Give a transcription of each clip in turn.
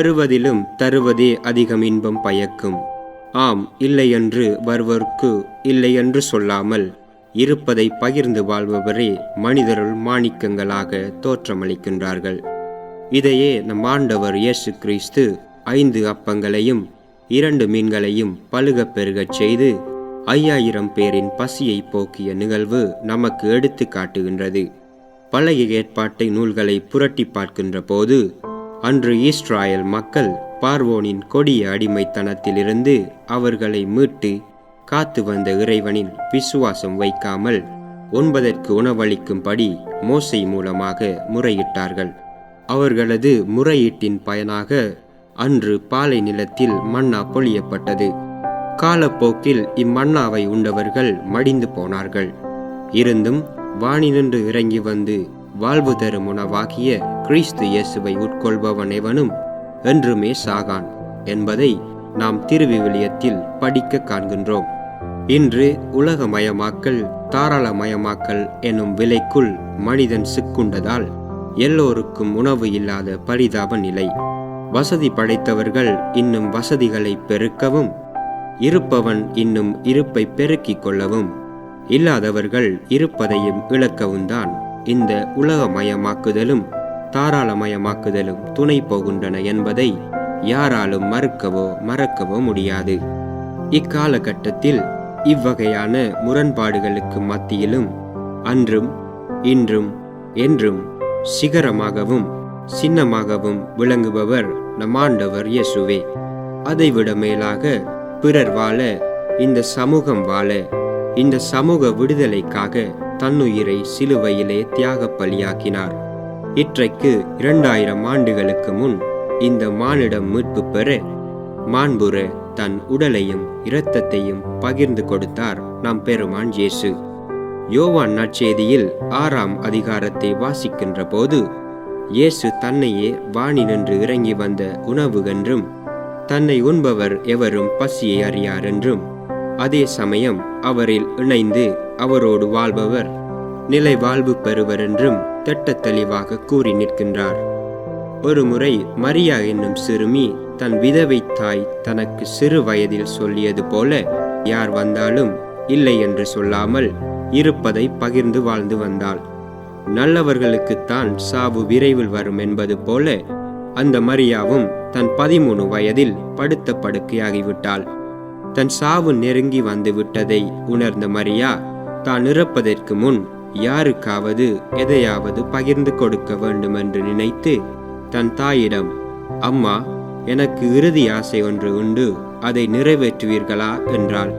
பெறுவதிலும் தருவதே அதிகம் இன்பம் பயக்கும். ஆம் இல்லையென்று வருவர்க்கு இல்லையென்று சொல்லாமல் இருப்பதை பகிர்ந்து வாழ்பவரே மனிதருள் மாணிக்கங்களாக தோற்றமளிக்கின்றார்கள். இதையே நம் ஆண்டவர் இயேசு கிறிஸ்து ஐந்து அப்பங்களையும் இரண்டு மீன்களையும் பழுகப் பெருகச் செய்து ஐயாயிரம் பேரின் பசியை போக்கிய நிகழ்வு நமக்கு எடுத்து காட்டுகின்றது. பழைய ஏற்பாட்டை நூல்களை புரட்டி பார்க்கின்ற போது அன்று ஈஸ்ராயல் மக்கள் பார்வோனின் கொடிய அடிமைத்தனத்திலிருந்து அவர்களை மீட்டு காத்து வந்த இறைவனில் விசுவாசம் வைக்காமல் ஒன்பதற்கு உணவளிக்கும்படி மோசை மூலமாக முறையிட்டார்கள். அவர்களது முறையீட்டின் பயனாக அன்று பாலை நிலத்தில் மன்னா பொழியப்பட்டது. காலப்போக்கில் இம்மன்னாவை உண்டவர்கள் மடிந்து போனார்கள். இருந்தும் வானினின்று இறங்கி வந்து வாழ்வு தரும் உணவாகிய கிறிஸ்து இயேசுவை உட்கொள்பவன் எவனும் என்றுமே சாகான் என்பதை நாம் திருவிவிலியத்தில் படிக்க காண்கின்றோம். இன்று உலகமயமாக்கல் தாராளமயமாக்கல் எனும் விலைக்குள் மனிதன் சிக்குண்டதால் எல்லோருக்கும் உணவு இல்லாத பரிதாப நிலை. வசதி படைத்தவர்கள் இன்னும் வசதிகளை பெருக்கவும் இருப்பவன் இன்னும் இருப்பை பெருக்கிக் கொள்ளவும் இல்லாதவர்கள் இருப்பதையும் இழக்கவும் தான் இந்த உலகமயமாக்குதலும் தாராளமயமாக்குதலும் துணை போகின்றன என்பதை யாராலும் மறுக்கவோ மறக்கவோ முடியாது. இக்காலகட்டத்தில் இவ்வகையான முரண்பாடுகளுக்கு மத்தியிலும் அன்றும் இன்றும் என்றும் சிகரமாகவும் சின்னமாகவும் விளங்குபவர் நம் ஆண்டவர் இயேசுவே. அதைவிட மேலாக பிறர் வாழ இந்த சமூகம் வாழ இந்த சமூக விடுதலைக்காக தன்னுயிரை சிலுவையிலே தியாக பலியாக்கினார். இற்றைக்கு இரண்டாயிரம் ஆண்டுகளுக்கு முன் இந்த மானிடம் மீட்பு பெற மாண்புற தன் உடலையும் இரத்தத்தையும் பகிர்ந்து கொடுத்தார் நம் பெருமான் இயேசு. யோவான் நற்செய்தியில் ஆறாம் அதிகாரத்தை வாசிக்கின்ற போது இயேசு தன்னையே வாணி நின்று இறங்கி வந்த உணவு என்றும் தன்னை உண்பவர் எவரும் பசியை அறியார் என்றும் அதே சமயம் அவரில் இணைந்து அவரோடு வாழ்பவர் நிலை வாழ்வு பெறுவர் என்றும் திட்ட தெளிவாக கூறி நிற்கின்றார். ஒருமுறை மரியா என்னும் சிறுமி தன் விதவை தாய் தனக்கு சிறு வயதில் சொல்லியது போல யார் வந்தாலும் இல்லை என்று சொல்லாமல் இருப்பதை பகிர்ந்து வாழ்ந்து வந்தாள். நல்லவர்களுக்குத்தான் சாவு விரைவில் வரும் என்பது போல அந்த மரியாவும் தன் பதிமூணு வயதில் படுத்த படுக்கையாகிவிட்டாள். தன் சாவு நெருங்கி வந்து விட்டதை உணர்ந்த மரியா தான் இறப்பதற்கு முன் யாருக்காவது எதையாவது பகிர்ந்து கொடுக்க வேண்டும் என்று நினைத்து தன் தாயிடம் அம்மா எனக்கு இறுதி ஆசை ஒன்று உண்டு அதை நிறைவேற்றுவீர்களா? என்றாள்.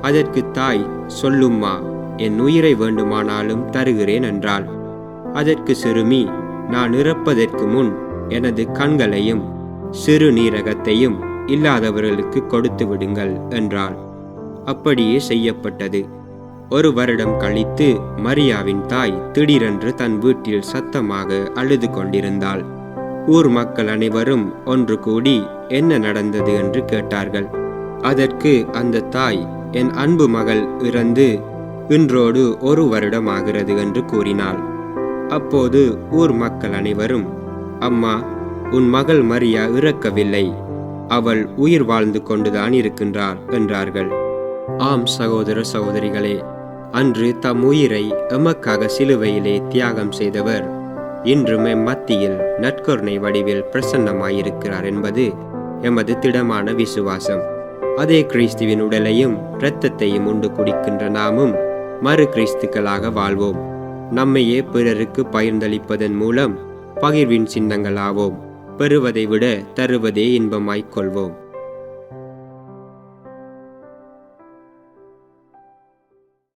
அதற்கு தாய் சொல்லும்மா என் உயிரை வேண்டுமானாலும் தருகிறேன் என்றாள். அதற்கு சிறுமி நான் இறப்பதற்கு முன் எனது கண்களையும் சிறு நீரகத்தையும் இல்லாதவர்களுக்கு கொடுத்து விடுங்கள் என்றாள். அப்படியே செய்யப்பட்டது. ஒரு வருடம் கழித்து மரியாவின் தாய் திடீரென்று தன் வீட்டில் சத்தமாக அழுது கொண்டிருந்தாள். ஊர் மக்கள் அனைவரும் ஒன்று கூடி என்ன நடந்தது? என்று கேட்டார்கள். அதற்கு அந்த தாய் என் அன்பு மகள் இறந்து இன்றோடு ஒரு வருடம் ஆகிறது என்று கூறினாள். அப்போது ஊர் மக்கள் அனைவரும் அம்மா உன் மகள் மரியா இறக்கவில்லை. அவள் உயிர் வாழ்ந்து கொண்டுதான் இருக்கின்றார் என்றார்கள். ஆம் சகோதர சகோதரிகளே அன்று தம் உயிரை எமக்காக சிலுவையிலே தியாகம் செய்தவர். இன்றும் எம் மத்தியில் நற்கருணை வடிவில் பிரசன்னமாயிருக்கிறார் என்பது எமது திடமான விசுவாசம். அதே கிறிஸ்துவின் உடலையும் இரத்தத்தையும் உண்டு குடிக்கின்ற நாமும் மறு கிறிஸ்துக்களாக வாழ்வோம். நம்மையே பிறருக்கு பகிர்ந்தளிப்பதன் மூலம் பகிர்வின் சின்னங்களாவோம். பெறுவதை விட தருவதே இன்பமாய்க் கொள்வோம்.